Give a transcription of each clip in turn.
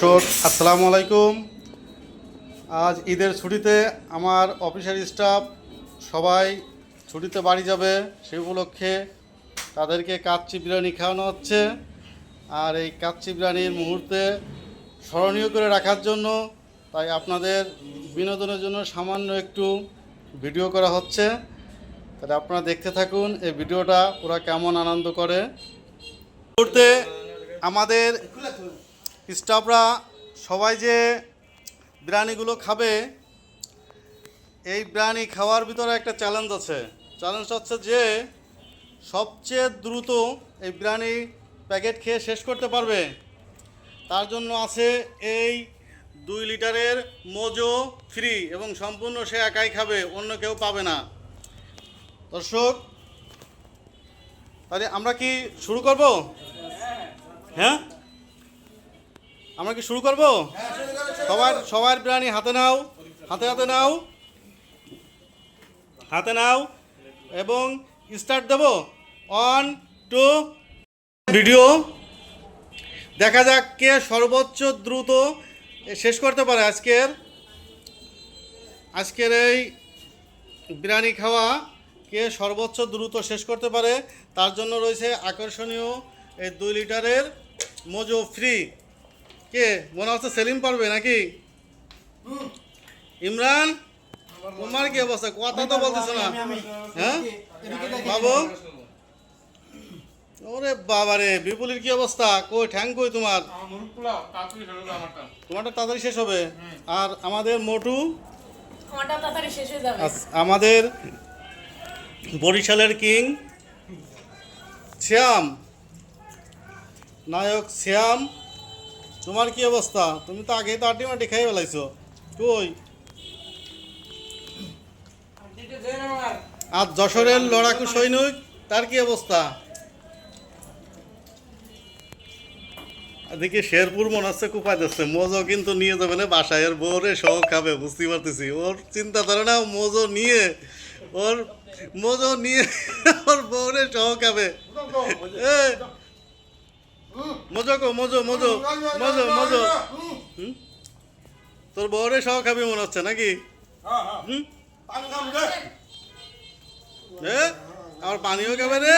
দর্শক আসসালামু আলাইকুম। আজ ঈদের ছুটিতে আমার অফিসের স্টাফ সবাই ছুটিতে বাড়ি যাবে সেই উপলক্ষে তাদেরকে কাচ্চি বিরিয়ানি খাওয়ানো হচ্ছে। আর এই কাচ্চি বিরিয়ানির মুহূর্তে স্মরণীয় করে রাখার জন্য তাই আপনাদের বিনোদনের জন্য সামান্য একটু ভিডিও করা হচ্ছে। তাহলে আপনারা দেখতে থাকুন এই ভিডিওটা, ওরা কেমন আনন্দ করে। মুহূর্তে আমাদের স্টাফরা সবাই যে বিরিয়ানিগুলো খাবে, এই বিরিয়ানি খাওয়ার ভিতরে একটা চ্যালেঞ্জ আছে। চ্যালেঞ্জ হচ্ছে যে সবচেয়ে দ্রুত এই বিরিয়ানি প্যাকেট খেয়ে শেষ করতে পারবে। তার জন্য আছে এই দুই লিটারের মোজো ফ্রি এবং সম্পূর্ণ সে একাই খাবে, অন্য কেউ পাবে না। দর্শক, তাহলে আমরা কি শুরু করব? হ্যাঁ? আমরা কি শুরু করব? সবার সবার বিরিয়ানি হাতে নাও, হাতে হাতে নাও হাতে নাও, এবং স্টার্ট দেব। অন টু ভিডিও দেখা যাক কে সর্বোচ্চ দ্রুত শেষ করতে পারে আজকের আজকের এই বিরিয়ানি খাওয়া। কে সর্বোচ্চ দ্রুত শেষ করতে পারে, তার জন্য রয়েছে আকর্ষণীয় এই দুই লিটারের মোজো ফ্রি কে? মনে হচ্ছে সেলিম পারবে নাকি? ইমরান? তোমার কি অবস্থা? কথা তো বলতেছো না। হ্যাঁ? বাবু? ওরে বাবারে বিপুলের কি অবস্থা? কই ঠ্যাং কই তোমার? তোমারটা তাড়াতাড়ি শেষ হবে। আর আমাদের মোটু? আমারটা তাড়াতাড়ি শেষ হয়ে যাবে। আমাদের বরিশালের কিং? শ্যাম। নায়ক শ্যাম। তোমার কি অবস্থা? তুমি তো আগেই তো আটি মাটি খাই ফেলাইছো। কই? আর যশোরের লড়াকু সৈনিক, তার কি অবস্থা? এদিকে শেরপুর মনে হচ্ছে কুপাই দিচ্ছে মোজো কিন্তু নিয়ে যাবে না বাসায় এর বউরে সহ খাবে বুঝতে পারতেছি। ওর চিন্তা করে না মোজো নিয়ে, ওর মোজো নিয়ে, ওর বউরে সহ খাবে। মোজো কো মোজো মোজো মোজো মোজো? তোর বউরে সহ খাবি মনে হচ্ছে নাকি? হুম? এ আর পানিও খাবে রে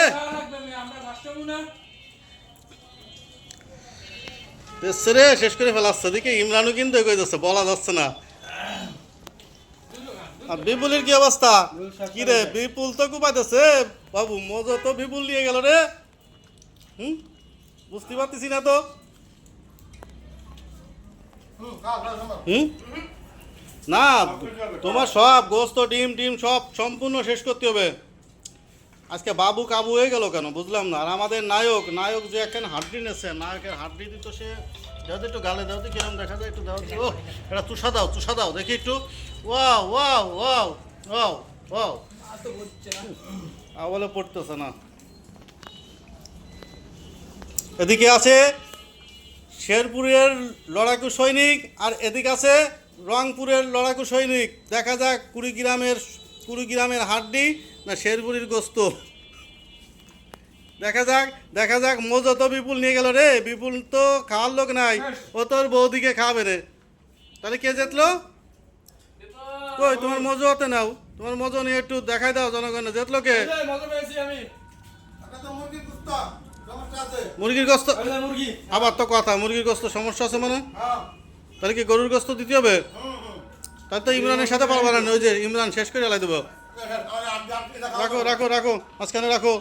রে শেষ করে ফেলাচ্ছে। দেখি ইমরানও কিন্তু এগিয়ে যাচ্ছে বলা যাচ্ছে না। আর বিপুলের কি অবস্থা? কি রে বিপুল তো কুপাইতেছে। বাবু মজা তো বিপুল নিয়ে গেল রে। হুম? বুঝতে পারতেছি না তো? হুম না তোমার সব গোস্ত ডিম টিম সব সম্পূর্ণ শেষ করতে হবে। আজকে বাবু কাবু হয়ে গেল কেন? বুঝলাম না। আর আমাদের নায়ক নায়ক যে একখানে হাড্ডি নেছে নায়কের হাড্ডি দিত সে দাও একটু গালে দাও তো কিরম দেখা যায় একটু দাও। ও এটা তুষা দাও তুষা দাও দেখি একটু। Wow wow wow wow wow. আওয়ালে পড়তেছে না। এদিকে আছে শেরপুরের লড়াকু সৈনিক আর এদিকে আছে রংপুরের লড়াকু সৈনিক। দেখা যাক কুড়িগ্রামের কুড়িগ্রামের হাড্ডি না শেরপুরের গোস্ত। দেখা যাক দেখা যাক মোজো তো বিপুল নিয়ে গেল রে। বিপুল তো খাওয়ার লোক নাই। ও তোর বৌদিকে খাওয়াবে রে। তাহলে কে জেতলো? কই তোমার মজো হতে নাও। তোমার মজো নিয়ে একটু দেখাই দাও জনগণে জেতলো কে? মুরগির গোস্ত আবার তো কথা মুরগির গোস্ত সমস্যা আছে মানে? তাহলে কি গরুর গোস্ত দিতে হবে? তাহলে তো ইমরানের সাথে পারবে না ওই যে ইমরান শেষ করে লাই দেবো। রাখো রাখো রাখো মাঝখানে রাখো।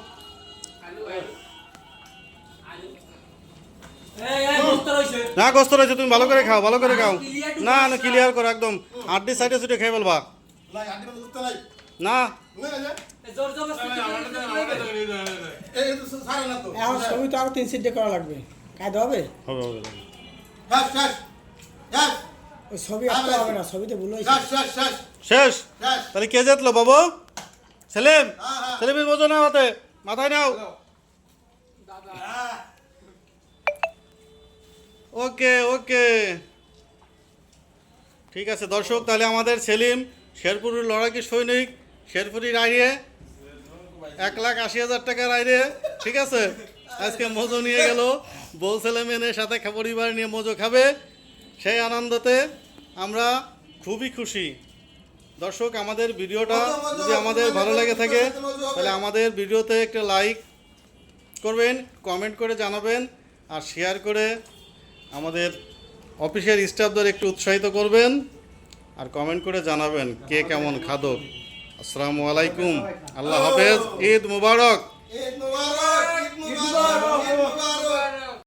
না গোস্ত রয়েছে তুমি ভালো করে খাও ভালো করে খাও। না না ক্লিয়ার করো একদম। আড্ডি সাইডে সুটে খেয়ে ফেলবা। না। এখন ছবি তো আরও তিন সিটে করা লাগবে। কায়দা হবে? হবে হবে ওই ছবি আসতে হবে না ছবিতে ভুল হয়েছে। শেষ তাহলে কে জেতলো বাবু? সেলিম? সেলিমের বোঝো না হাতে। মাথায় নাও। ওকে ওকে। ঠিক আছে দর্শক তাহলে আমাদের সেলিম শেরপুরের লড়াকি সৈনিক শেরপুরের আইরে এক লাখ আশি হাজার টাকার আইরে ঠিক আছে? আজকে মজো নিয়ে গেল। বউ ছেলে মেয়ের সাথে পরিবার নিয়ে মজো খাবে। সেই আনন্দতে আমরা খুবই খুশি। দর্শক আমাদের ভিডিওটা যদি আমাদের ভালো লেগে থাকে তাহলে আমাদের ভিডিওতে একটা লাইক করবেন কমেন্ট করে জানাবেন আর শেয়ার করে আমাদের অফিসের স্টাফদের একটু উৎসাহিত করবেন আর কমেন্ট করে জানাবেন কে কেমন খাদক। আসসালামু আলাইকুম। আল্লাহ হাফেজ। ঈদ মুবারক। ঈদ মুবারক ঈদ মুবারক